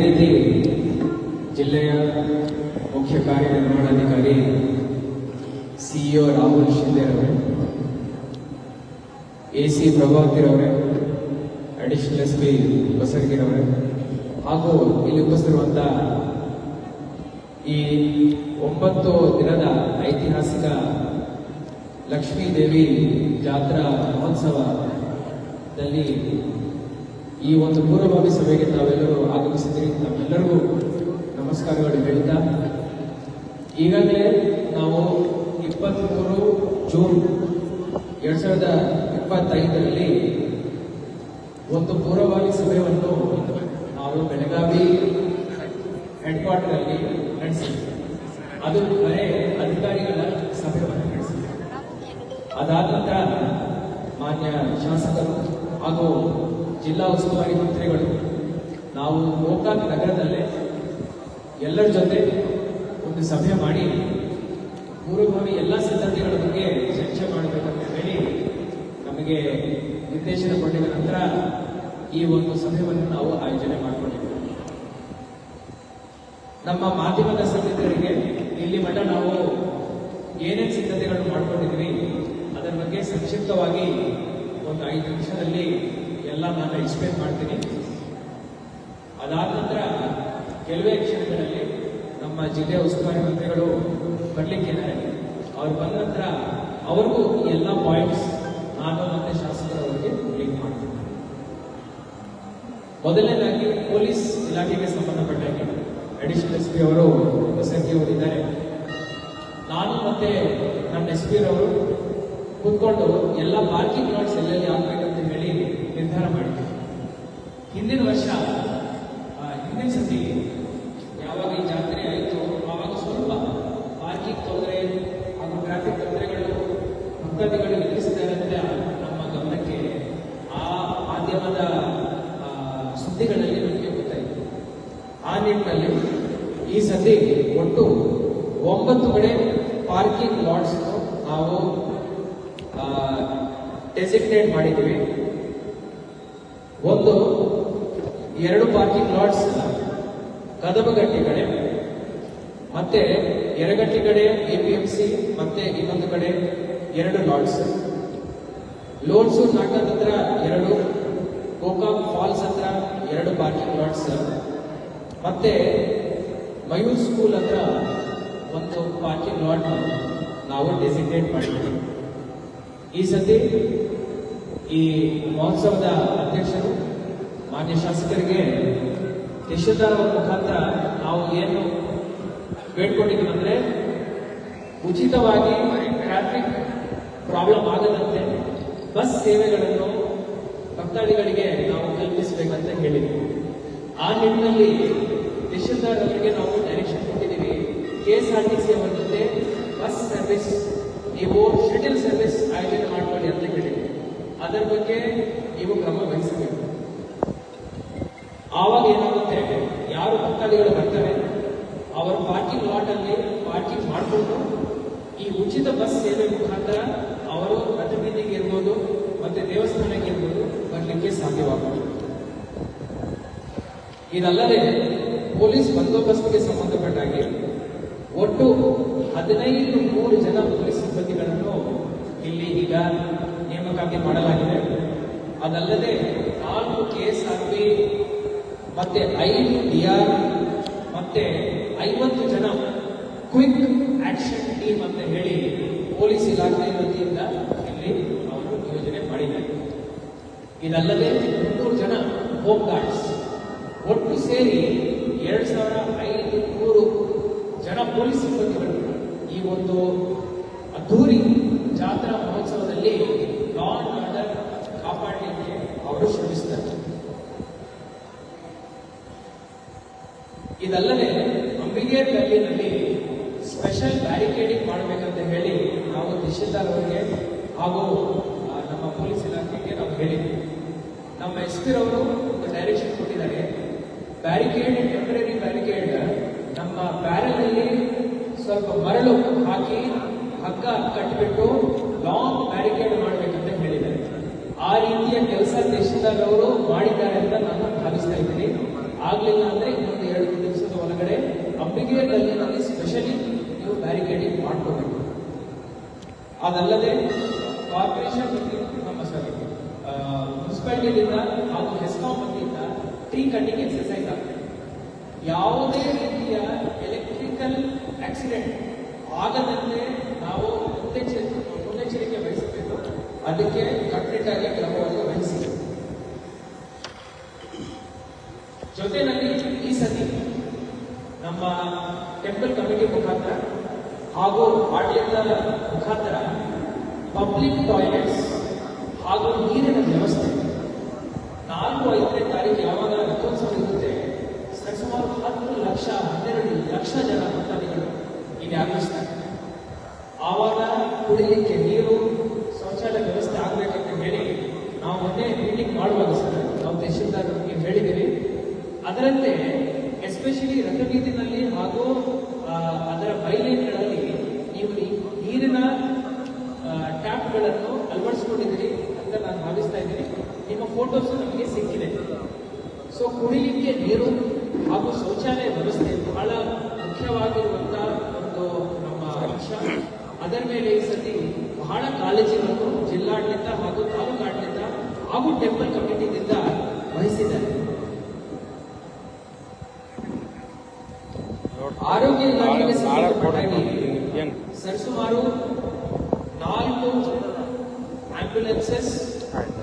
ರೀತಿ ಜಿಲ್ಲೆಯ ಮುಖ್ಯ ಕಾರ್ಯನಿರ್ವಹಣಾಧಿಕಾರಿ, ಸಿಇಒ ರಾಹುಲ್ ಶಿಂದೆ ಅವರೇ ಎ ಸಿ ಪ್ರಭಾವತಿರವರೇ ಅಡಿಷನಲ್ ಎಸ್ ಪಿ ಬಸರ್ಗಿರವರೇ ಹಾಗೂ ಇಲ್ಲಿ ಉಪಸ್ಥಿರುವಂತ ಈ ಒಂಬತ್ತು ದಿನದ ಐತಿಹಾಸಿಕ ಲಕ್ಷ್ಮೀ ದೇವಿ ಜಾತ್ರಾ ಮಹೋತ್ಸವದಲ್ಲಿ ಈ ಒಂದು ಪೂರ್ವಭಾವಿ ಸಭೆಗೆ ತಾವೆಲ್ಲರೂ ಆಗಮಿಸಿದ್ದೀರಿ. ತಮ್ಮೆಲ್ಲರಿಗೂ ನಮಸ್ಕಾರಗಳು ಹೇಳಿದ್ದ ಈಗಾಗಲೇ ನಾವು ಇಪ್ಪತ್ತ್ಮೂರು ಜೂನ್ ಎರಡ್ ಸಾವಿರದ ಇಪ್ಪತ್ತೈದರಲ್ಲಿ ಒಂದು ಪೂರ್ವಭಾವಿ ಸಭೆಯನ್ನು ನಾವು ಬೆಳಗಾವಿ ಹೆಡ್ ಕ್ವಾರ್ಟರ್ ಅಲ್ಲಿ ಅದು ಬರೇ ಅಧಿಕಾರಿಗಳ ಸಭೆಯನ್ನು ನಡೆಸಿದ್ವಿ. ಅದಾದ ನಂತರ ಮಾನ್ಯ ಶಾಸಕರು ಹಾಗೂ ಜಿಲ್ಲಾ ಉಸ್ತುವಾರಿ ಮಂತ್ರಿಗಳು, ನಾವು ಗೋಕಾಕ್ ನಗರದಲ್ಲೇ ಎಲ್ಲರ ಜೊತೆ ಒಂದು ಸಭೆ ಮಾಡಿ, ಪೂರ್ವಭಾವಿ ಎಲ್ಲ ಸಿದ್ಧತೆಗಳ ಬಗ್ಗೆ ಚರ್ಚೆ ಮಾಡಬೇಕಂತ ಹೇಳಿ ನಮಗೆ ನಿರ್ದೇಶನ ಕೊಟ್ಟಿದ ನಂತರ ಈ ಒಂದು ಸಭೆಯನ್ನು ನಾವು ಆಯೋಜನೆ ಮಾಡಿಕೊಂಡಿದ್ದೇವೆ ನಮ್ಮ ಮಾಧ್ಯಮದ ಸಮಿತಿಯರಿಗೆ ಇಲ್ಲಿ ಮಠ ನಾವು ಏನೇನು ಸಿದ್ಧತೆಗಳನ್ನು ಮಾಡ್ಕೊಂಡಿದ್ವಿ, ಅದರ ಬಗ್ಗೆ ಸಂಕ್ಷಿಪ್ತವಾಗಿ ಒಂದು ಐದು ನಿಮಿಷದಲ್ಲಿ ಎಲ್ಲ ನಾನು ಎಕ್ಸ್ಪ್ಲೇನ್ ಮಾಡ್ತೀನಿ. ಅದಾದ ನಂತರ ಕೆಲವೇ ಕ್ಷಣಗಳಲ್ಲಿ ನಮ್ಮ ಜಿಲ್ಲೆಯ ಉಸ್ತುವಾರಿ ಮಂತ್ರಿಗಳು ಬರ್ಲಿಕ್ಕಿದ್ದಾರೆ ಅವ್ರು ಬಂದ ನಂತರ ಅವ್ರಿಗೂ ಎಲ್ಲ ಪಾಯಿಂಟ್ಸ್ ನಾನು ಮತ್ತೆ ಶಾಸಕರವರಿಗೆ ಲಿಂಕ್ ಮಾಡ್ತೀನಿ. ಮೊದಲನೇದಾಗಿ ಪೊಲೀಸ್ ಇಲಾಖೆಗೆ ಸಂಬಂಧಪಟ್ಟ ಅಡಿಷನಲ್ ಎಸ್ ಪಿ ಅವರು ಬಸಂಗಿ ಅವರು ಇದ್ದಾರೆ ನಾನು ಮತ್ತೆ ನನ್ನ ಎಸ್ ಪಿ ರವರು ಕೂತ್ಕೊಂಡು ಎಲ್ಲ ಪಾರ್ಕಿಂಗ್ ಲಾಟ್ಸ್ ಎಲ್ಲೆಲ್ಲಿ ಹೇಳಿ ನಿರ್ಧಾರ ಮಾಡಿದ್ದೆ ಹಿಂದಿನ ವರ್ಷ ಹಿಂದಿನ ಸತಿ ಯಾವಾಗ ಈ ಜಾತ್ರೆ ಆಯಿತು ಆವಾಗ ಸ್ವಲ್ಪ ಪಾರ್ಕಿಂಗ್ ತೊಂದರೆ ಹಾಗೂ ಟ್ರಾಫಿಕ್ ತೊಂದರೆಗಳು ಭಕ್ತಾದಿಗಳು ಎದುರಿಸಿದ್ದಾರೆ ನಮ್ಮ ಗಮನಕ್ಕೆ ಆ ಮಾಧ್ಯಮದ ಸುದ್ದಿಗಳಲ್ಲಿ ನಮಗೆ ಗೊತ್ತಾಯಿತು. ಆ ನಿಟ್ಟಿನಲ್ಲಿ ಈ ಸತಿ ಒಟ್ಟು ಒಂಬತ್ತು ಕಡೆ ಪಾರ್ಕಿಂಗ್ ಲಾಟ್ಸ್ ನಾವು ಡೆಸಿಗ್ನೇಟ್ ಮಾಡಿದ್ದೀವಿ. ಒಂದು, ಎರಡು ಪಾರ್ಕಿಂಗ್ ಲಾಟ್ಸ್ ಕದಬಗಟ್ಟಿ ಕಡೆ, ಮತ್ತೆ ಎರಗಟ್ಟಿ ಕಡೆ ಎ ಪಿ ಎಂ ಸಿ ಮತ್ತೆ ಇನ್ನೊಂದು ಕಡೆ ಎರಡು ಲಾಟ್ಸ್ ಲೋನ್ಸೂರ್ ನಾಟದ ಹತ್ರ ಎರಡು ಗೋಕಾಕ್ ಫಾಲ್ಸ್ ಹತ್ರ ಎರಡು ಪಾರ್ಕಿಂಗ್ ಲಾಟ್ಸ್ ಮತ್ತೆ ಮಯೂರ್ ಸ್ಕೂಲ್ ಹತ್ರ ಒಂದು ಪಾರ್ಕಿಂಗ್ ಲಾಟ್ ನಾವು ಡೆಸಿಗ್ನೇಟ್ ಮಾಡಿದ್ದೀವಿ. ಈ ಸತಿ ಈ ಮಹೋತ್ಸವದ ಅಧ್ಯಕ್ಷರು, ಮಾನ್ಯ ಶಾಸಕರಿಗೆ ಯಶೋಧಾರ ಮುಖಾಂತರ ನಾವು ಏನು ಬೇಡ್ಕೊಂಡಿದ್ದೀವಿ ಅಂದರೆ ಉಚಿತವಾಗಿ ಟ್ರಾಫಿಕ್ ಪ್ರಾಬ್ಲಮ್ ಆಗದಂತೆ ಬಸ್ ಸೇವೆಗಳನ್ನು ಭಕ್ತಾದಿಗಳಿಗೆ ನಾವು ಕಲ್ಪಿಸಬೇಕಂತ ಹೇಳಿದ್ವಿ. ಆ ನಿಟ್ಟಿನಲ್ಲಿ ತಹಶೀಲ್ದಾರ್ ನಾವು ಡೈರೆಕ್ಷನ್ ಕೊಟ್ಟಿದ್ದೀವಿ. K S R T C bus service ನೀವು ಶಟಲ್ ಸರ್ವಿಸ್ ಆಯೋಜನೆ ಮಾಡ್ಕೊಳ್ಳಿ ಅಂತ ಹೇಳಿದ್ವಿ ಅದರ ಬಗ್ಗೆ ನೀವು ಕ್ರಮ ವಹಿಸಬೇಕು. ಆವಾಗ ಏನಾಗುತ್ತೆ ಯಾರು ಭಕ್ತಾದಿಗಳು ಬರ್ತಾರೆ ಅವರು ಪಾರ್ಕಿಂಗ್ ಲಾಟ್ ಅಲ್ಲಿ ಪಾರ್ಕಿಂಗ್ ಮಾಡಿಕೊಂಡು, ಈ ಉಚಿತ ಬಸ್ ಸೇವೆ ಮುಖಾಂತರ ಅವರು ರಥಬೀದಿಗೆ ಇರ್ಬೋದು, ಮತ್ತೆ ದೇವಸ್ಥಾನಕ್ಕೆ ಇರ್ಬೋದು, ಬರಲಿಕ್ಕೆ ಸಾಧ್ಯವಾಗುತ್ತೆ ಇದಲ್ಲದೆ, ಪೊಲೀಸ್ ಬಂದೋಬಸ್ತ್ಗೆ ಸಂಬಂಧಪಟ್ಟಾಗಿ ಒಟ್ಟು ಹದಿನೈದು ಮೂರು ಜನ ಪೊಲೀಸ್ ಸಿಬ್ಬಂದಿಗಳನ್ನು ಇಲ್ಲಿ ಈಗ ನೇಮಕಾತಿ ಮಾಡಲಾಗಿದೆ. ಅದಲ್ಲದೆ ನಾಲ್ಕು ಕೆ ಎಸ್ ಆರ್ ಪಿ ಮತ್ತೆ ಐದು ಡಿ ಆರ್ ಮತ್ತೆ ಐವತ್ತು ಜನ ಕ್ವಿಕ್ ಆಕ್ಷನ್ ಟೀಮ್ ಅಂತ ಹೇಳಿ ಪೊಲೀಸ್ ಇಲಾಖೆ ವತಿಯಿಂದ ಇಲ್ಲಿ ಅವರು ಯೋಜನೆ ಮಾಡಿದ್ದಾರೆ. ಇದಲ್ಲದೆ ಮುನ್ನೂರು ಜನ ಹೋಮ್ ಗಾರ್ಡ್ಸ್ ಒಟ್ಟು ಸೇರಿ ಎರಡ್ ಸಾವಿರ ಐದು ನೂರು ಜನ ಪೊಲೀಸ್ ಸಿಬ್ಬಂದಿಗಳು ಈ ಒಂದು ಅದ್ಧೂರಿ ಇದಲ್ಲದೆ ಅಂಬಿಗೇರ್ ಗಲ್ಲಿನಲ್ಲಿ ಸ್ಪೆಷಲ್ ಬ್ಯಾರಿಕೇಡಿಂಗ್ ಮಾಡಬೇಕಂತ ಹೇಳಿ ನಾವು ತಹಶೀಲ್ದಾರ್ ಅವರಿಗೆ ಹಾಗೂ ನಮ್ಮ ಪೊಲೀಸ್ ಇಲಾಖೆಗೆ ನಾವು ಹೇಳಿದ್ವಿ. ನಮ್ಮ ಎಸ್ ಪಿ ರವರು ಒಂದು ಡೈರೆಕ್ಷನ್ ಕೊಟ್ಟಿದ್ದಾರೆ. ಬ್ಯಾರಿಕೇಡ್ ಟೆಂಪ್ರರಿ ಬ್ಯಾರಿಕೇಡ್ ನಮ್ಮ ಪ್ಯಾರಲಲ್ಲಿ ಸ್ವಲ್ಪ ಮರಳು ಹಾಕಿ ಹಗ್ಗ ಕಟ್ಟಿಬಿಟ್ಟು ಲಾಂಗ್ ಬ್ಯಾರಿಕೇಡ್ ಮಾಡಬೇಕಂತ ಹೇಳಿದ್ದಾರೆ. ಆ ರೀತಿಯ ಕೆಲಸ ತಹಶೀಲ್ದಾರ್ ಅವರು ಮಾಡಿದ್ದಾರೆ ಅಂತ ನಾನು ಭಾವಿಸ್ತಾ ಇದ್ದೀನಿ. ಆಗಲಿಲ್ಲ ಅಂದ್ರೆ ಒಳಗಡೆ ಅಂಬಿಗೆ ಸ್ಪೆಷಲಿ ನೀವು ಬ್ಯಾರಿಕೇಡಿಂಗ್ ಮಾಡ್ಕೋಬೇಕು. ಅದಲ್ಲದೆ ಕಾರ್ಪೊರೇಷನ್ ನಮ್ಮ ಸಾರಿ ಮುನ್ಸಿಪಾಲಿಟಿಯಿಂದ ಹಾಗೂ ಹೆಸ್ಕಾಂ ವತಿಯಿಂದ ಟ್ರೀ ಕಟ್ಟಿಂಗ್ ಎಕ್ಸರ್ಸೈಸ್ ಆಗ್ತದೆ ಯಾವುದೇ ರೀತಿಯ ಎಲೆಕ್ಟ್ರಿಕಲ್ ಆಕ್ಸಿಡೆಂಟ್ ಆಗದಂತೆ ನಾವು ಮುನ್ನೆಚ್ಚರಿ ಮುನ್ನೆಚ್ಚರಿಕೆ ವಹಿಸಬೇಕು. ಅದಕ್ಕೆ ಕಟ್ಟುನಿಟ್ಟಾಗಿ ಕ್ರಮವನ್ನು ವಹಿಸಿ ಜೊತೆಯಲ್ಲಿ ಈ ಸತಿ ನಮ್ಮ ಟೆಂಪಲ್ ಕಮಿಟಿ ಮುಖಾಂತರ ಹಾಗೂ ಆಡಳಿತದ ಮುಖಾಂತರ ಪಬ್ಲಿಕ್ ಟಾಯ್ಲೆಟ್ಸ್ ಹಾಗೂ ನೀರಿನ ವ್ಯವಸ್ಥೆ. ನಾಲ್ಕು ಐದನೇ ತಾರೀಕು ಯಾವಾಗ ರಥೋತ್ಸವ ಇರುತ್ತೆ? ಸರಿಸುಮಾರು ಹತ್ತು ಲಕ್ಷ, ಹನ್ನೆರಡು ಲಕ್ಷ ಜನ ಭಕ್ತಾದಿಗಳು ಇಲ್ಲಿ ಆಗಮಿಸ್ತಾರೆ. ಆವಾಗ ಕುಡಿಯಲಿಕ್ಕೆ ನೀರು, ಶೌಚಾಲಯ ವ್ಯವಸ್ಥೆ ಆಗಬೇಕಂತ ಹೇಳಿ ನಾವು ಮೊನ್ನೆ ಮೀಟಿಂಗ್ ಮಾಡುವಾಗ ಸರ್, ನಾವು ತಹಶೀಲ್ದಾರ್ ಹೇಳಿದ್ದೀವಿ. ಅದರಂತೆ ಎಸ್ಪೆಷಲಿ ರಥಬೀದಿನಲ್ಲಿ ಹಾಗೂ ಆ, ಅದರ ಬೈಲೇನ್ಗಳಲ್ಲಿ ನೀವು ಈ ನೀರಿನ ಟ್ಯಾಪ್ಗಳನ್ನು ಅಳವಡಿಸ್ಕೊಂಡಿದ್ದೀರಿ ಅಂತ ನಾನು ಭಾವಿಸ್ತಾ ಇದ್ದೀನಿ. ನಿಮ್ಮ ಫೋಟೋಸ್ ನಮಗೆ ಸಿಕ್ಕಿದೆ. ಸೊ ಕುಡಿಲಿಕ್ಕೆ ನೀರು ಹಾಗೂ ಶೌಚಾಲಯ ವ್ಯವಸ್ಥೆ ಬಹಳ ಮುಖ್ಯವಾಗಿರುವಂತಹ ಒಂದು ನಮ್ಮ ಅಂಶ. ಅದರ ಮೇಲೆ ಈ ಸತಿ ಬಹಳ ಕಾಳಜಿಯನ್ನು ಜಿಲ್ಲಾಡಳಿತ ಹಾಗೂ ತಾಲೂಕು ಆಡಳಿತ ಹಾಗೂ ಟೆಂಪಲ್ ಕಮಿಟಿದಿಂದ ವಹಿಸಿದ್ದಾರೆ. ಆರೋಗ್ಯ ಇಲಾಖೆಗೆ ಸರಿಸುಮಾರು ನಾಲ್ಕು ಆಂಬ್ಯುಲೆನ್ಸಸ್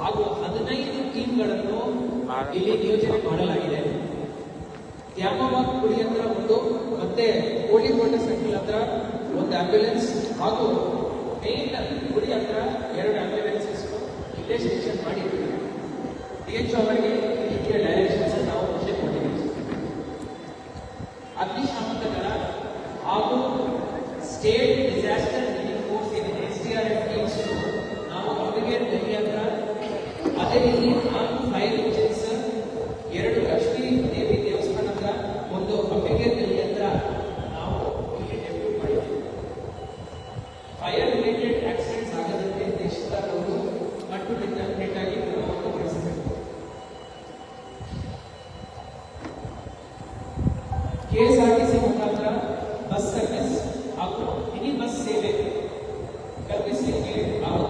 ಹಾಗೂ ಹದಿನೈದು ಟೀಮ್ಗಳನ್ನು ಇಲ್ಲಿ ನಿಯೋಜನೆ ಮಾಡಲಾಗಿದೆ ತ್ಯಾಮವಾಗ್ ಗುಡಿ ಹತ್ರ ಒಂದು, ಮತ್ತೆ ಕೋಳಿಕೋಟೆ ಸರ್ಕಲ್ ಹತ್ರ ಒಂದು ಆಂಬ್ಯುಲೆನ್ಸ್ ಹಾಗೂ ಮೇನ್ ಗುಡಿ ಹತ್ರ ಎರಡು ಆಂಬ್ಯುಲೆನ್ಸಸ್ ಇಲ್ಲೇ ಸ್ಟೇಷನ್ ಮಾಡಿದ್ದೀವಿ ಡಿ ಎಚ್ ಅವರಿಗೆ ಈ ಡೈರೆಕ್ಷನ್ಸ್ ನಾವು ಮುಂದೆ ಕೊಟ್ಟಿದ್ದೀವಿ. ಅಗ್ನಿಶಾಮಕ ದಳ ಹಾಗೂ state disaster relief force S D R F teams ನಾವು ಅವರಿಗೆ ಹತ್ರ ಅದೇ ರೀತಿ ನಾಲ್ಕು ಫೈರ್ ಇಂಜಿನ್ಸ್ ಎರಡು ಲಕ್ಷ್ಮೀ ದೇವಿ ದೇವಸ್ಥಾನ ಹತ್ರ ಒಂದು ಅಂಬಿಗೆ ಡೆಲ್ಲಿ ಹತ್ರ ನಾವು ಇಲ್ಲಿ ಡೆಬ್ಯೂಟ್ ಮಾಡಿದ್ದೀವಿ ಫೈರ್ ರಿಲೇಟೆಡ್ ಆಕ್ಸಿಡೆಂಟ್ಸ್ ಆಗದಂತೆ ದೇಶದವರು ಕಟ್ಟುನಿಟ್ಟಾಗಿ ಕ್ರಮವನ್ನು ವಹಿಸಬೇಕು ಕೆಎಸ್ಆರ್ಟಿಸಿ ಮುಖಾಂತರ ಬಸ್ ಸರ್ವಿಸ್ ಹಾಗೂ ಮಿನಿ ಬಸ್ ಸೇವೆ ಕಲ್ಪಿಸಲಿಕ್ಕೆ ಆಗುತ್ತೆ ಆಗಲ್ಲ ಅಂತ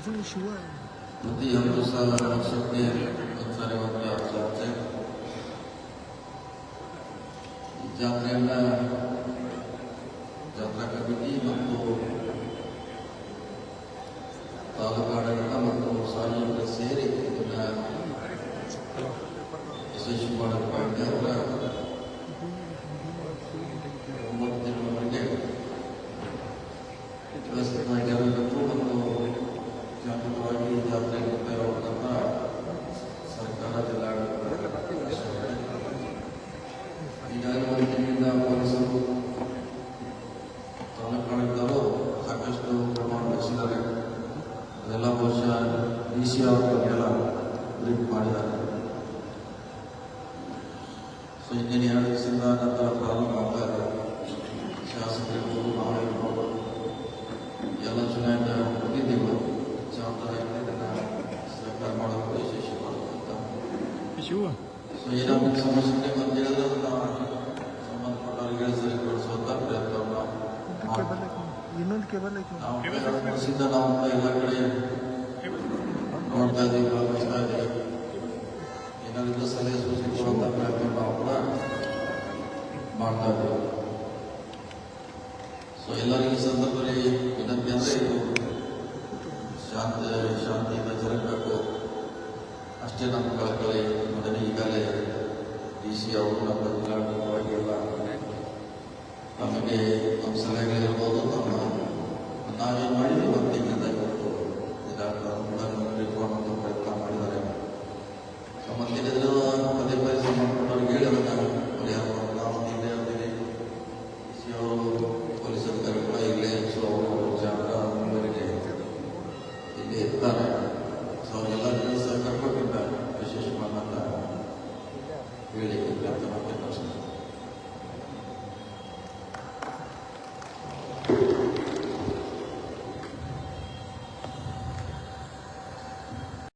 محسوس ہوا ہے۔ ہم تو سارا رکھ سکتے ہیں، بہت سارے وقت آپ سکتے ہیں جاترے میں جاترا کمیٹی ہم تو تعلقہ رکھتا ہم تو ساری اپنے سہرے اتنا اسے شمار پڑھتے ہو رہا ಡಿ ಸಿ ಅವರ ಬಗ್ಗೆಲ್ಲ ಬ್ರೀಫ್ ಮಾಡಿದ್ದಾರೆ ಸೊ ಇನ್ನೇನು ಎರಡು ದಿವಸದಿಂದ ನಂತರ ಪ್ರಾರಂಭ ಆಗ್ತಾ ಇದೆ ಶಾಸಕರಿರ್ಬೋದು ನಾವಿರ್ಬೋದು ಎಲ್ಲ ಚುನಾಯಿತ ಪ್ರತಿನಿಧಿಗಳು ಜವಾಬ್ದಾರಿಯಿಂದ ಇದನ್ನು ಸ್ವೀಕಾರ ಮಾಡೋದು ವಿಶೇಷ ಮಾಡುವಂತ. ಸೊ ಏನಾದ್ರು ಸಮಸ್ಯೆ ಅಂತ ಹೇಳಿದ್ರೆ ನಾವು ಸಂಬಂಧಪಟ್ಟವರಿಗೆ ಸರಿಪಡಿಸುವಂತ ಪ್ರಯತ್ನವನ್ನು ಕೇಬಲ್ ಮಾಡ್ತೀವಿ ಐತೆ. ಇನ್ನೊಂದು ಕೇಬಲ್ ಐತೆ. ನೋಡಿ. ನಾವು ಎರಡು ವರ್ಷದಿಂದ ನಾವು ಎಲ್ಲ ಕಡೆ ನೋಡ್ತಾ ಇದ್ದೀವಿ ಭಾಗವಹಿಸ್ತಾ ಇದ್ದೀವಿ ಏನಾದರೂ ಸಲಹೆ ಸೂಚನೆ ಕೊಡುವಂಥ ಪ್ರಯತ್ನ ನಾವು ಕೂಡ ಮಾಡ್ತಾ ಇದ್ದೀವಿ ಸೊ ಎಲ್ಲರಿಗೂ ಈ ಸಂದರ್ಭದಲ್ಲಿ ವಿನಂತಿ ಅಂದ್ರೆ ಇದು ಶಾಂತ ಶಾಂತಿಯಿಂದ ಜರಗಬೇಕು ಅಷ್ಟೇ ನಮ್ಮ ಕಳಕಳಿ ಮೊದಲೇ ಈಗಾಗಲೇ ಡಿ ಸಿ ಅವರು ನಮ್ಮ ಎಲ್ಲ ನಮಗೆ ನಮ್ಮ ಸಲಹೆಗಳಿರ್ಬೋದು ನಮ್ಮ ನಾವೇನು ಮಾಡಿದ್ವಿ ಒಂದು